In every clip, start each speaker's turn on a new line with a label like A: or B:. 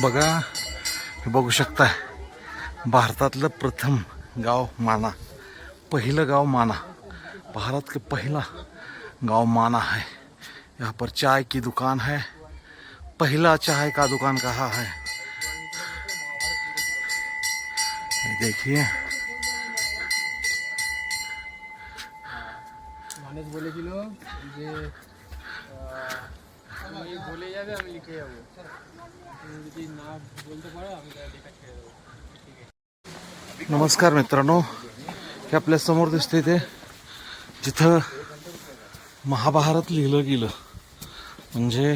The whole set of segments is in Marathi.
A: बगू हे है शकता, भारतातलं प्रथम गाँव माना. पहल गाँव माना. भारत का पहला गाँव माना है. यहाँ पर चाय की दुकान है. पहला चाय का दुकान कहा है? देखिए.
B: बोले বলেছিল যে আহ, তুমি বলে যাবে আমি লিখে যাবো তুমি যদি না বলতে পারো আমি তাহলে লেখা ছেড়ে দেবো ঠিক আছে
A: नमस्कार मित्रांनो हे आपल्या समोर दिसते ते जिथं महाभारत लिहिलं गेलं म्हणजे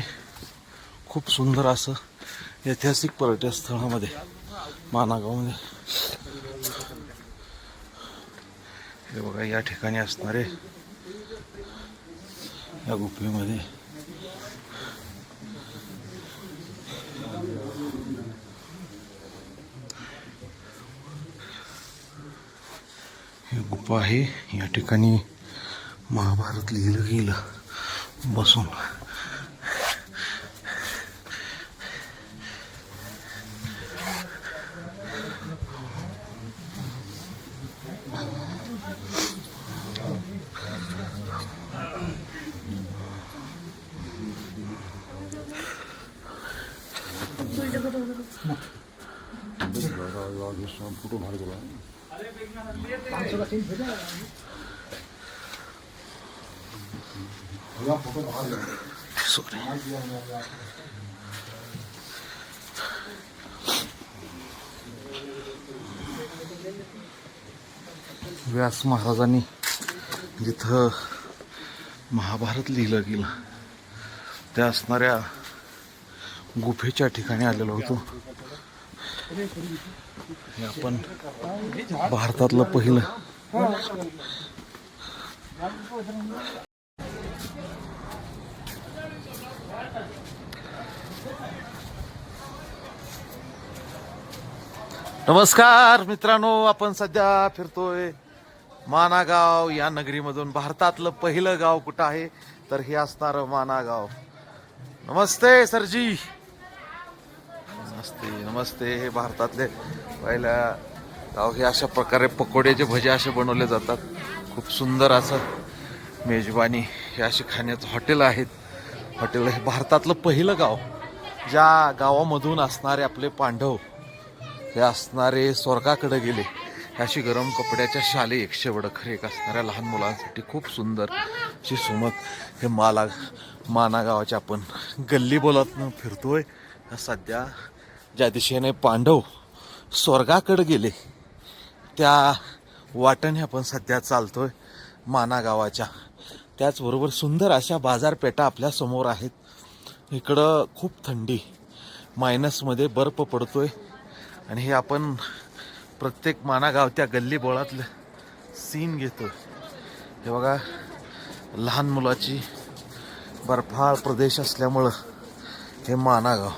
A: खूप सुंदर असं ऐतिहासिक पर्यटन स्थळामध्ये मानागावमध्ये हे बघा या ठिकाणी असणारे या गुफेमध्ये गुफा आहे. या ठिकाणी महाभारत लिहिलं गेलं. बसून. सॉरी व्यास महाराजांनी जिथं महाभारत लिहिलं गेलं त्या असणाऱ्या गुफेच्या ठिकाणी आलेलो होतो. हे आपण भारतातलं पहिलं. नमस्कार मित्रांनो आपण सध्या फिरतोय मानागाव या नगरीमधून. भारतातलं पहिलं गाव कुठं आहे? तर हे असणार मानागाव. नमस्ते सरजी. नमस्ते नमस्ते. हे भारतातले पहिल्या गाव हे अशा प्रकारे पकोड्याचे भजे असे बनवले जातात. खूप सुंदर असं मेजबानी हे असे खाण्याचं हॉटेल आहेत. हॉटेल हे भारतातलं पहिलं गाव. ज्या गावामधून असणारे आपले पांडव हे असणारे स्वर्गाकडे गेले. अशी गरम कपड्याच्या शाले एकशे वडखरेक एक असणाऱ्या लहान मुलांसाठी खूप सुंदर अशी सुमत हे माला माना गावाच्या आपण गल्ली बोलत फिरतोय. सध्या ज्या दिशेने पांडव स्वर्गाकडे गेले त्या वाटणे आपण सध्या चालतोय माना गावाच्या. त्याचबरोबर सुंदर अशा बाजारपेठा आपल्यासमोर आहेत. इकडं खूप थंडी मायनसमध्ये बर्फ पडतोय. आणि हे आपण प्रत्येक मानागाव त्या गल्ली बोळातलं सीन घेतो हे बघा लहान मुलाची बर्फाळ प्रदेश असल्यामुळं हे मानागाव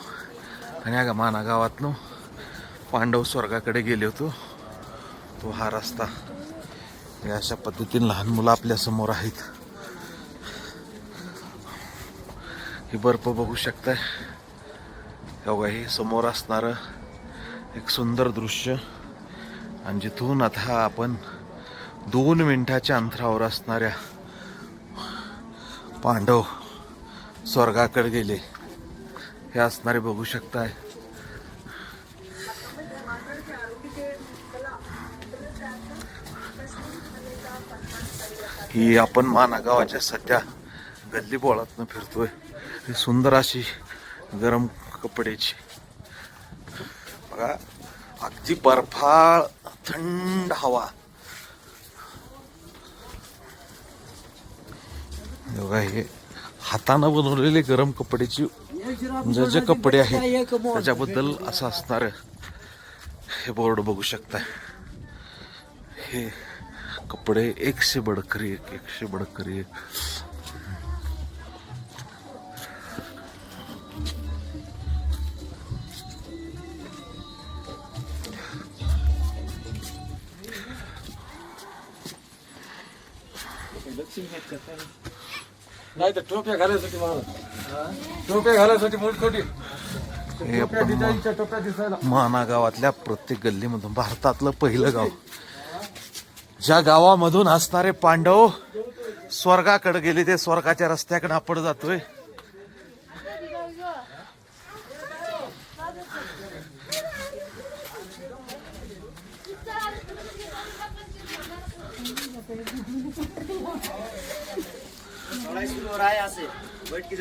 A: आणि अगा माना गावातनं पांडव स्वर्गाकडे गेले होतो. तो हा रस्ता. हे अशा पद्धतीने लहान मुलं आपल्यासमोर आहेत. ही बर्फ बघू शकताय. हे बघा हे समोर असणारं एक सुंदर दृश्य. आणि जिथून आता आपण दोन मिनिटाच्या अंतरावर असणाऱ्या पांडव स्वर्गाकडे गेले. हे असणारे बघू शकताय. ही आपण माना गावाच्या सध्या गल्ली बोळातनं फिरतोय. ही सुंदर अशी गरम कपड्याची. बघा अगदी बर्फाळ थंड हवा. बघा हे हातानं बनवलेले गरम कपड्याची म्हणजे जे कपडे आहेत त्याच्याबद्दल असं असणार हे बोर्ड बघू शकता हे कपडे एकशे बडकरी एक एकशे बडकरी एक.
B: नाही तर टोप्या घालायसाठी मला टोप्या घालायसाठी मोठ खोटी.
A: मा- माना गावातल्या प्रत्येक गल्लीमधून भारतातलं पहिलं गाव. ज्या गावामधून असणारे पांडव स्वर्गाकडे गेले ते स्वर्गाच्या रस्त्याकडे आपण जातोय.
C: लड़ाई शुरू हो रहा है यहाँ से बैठ की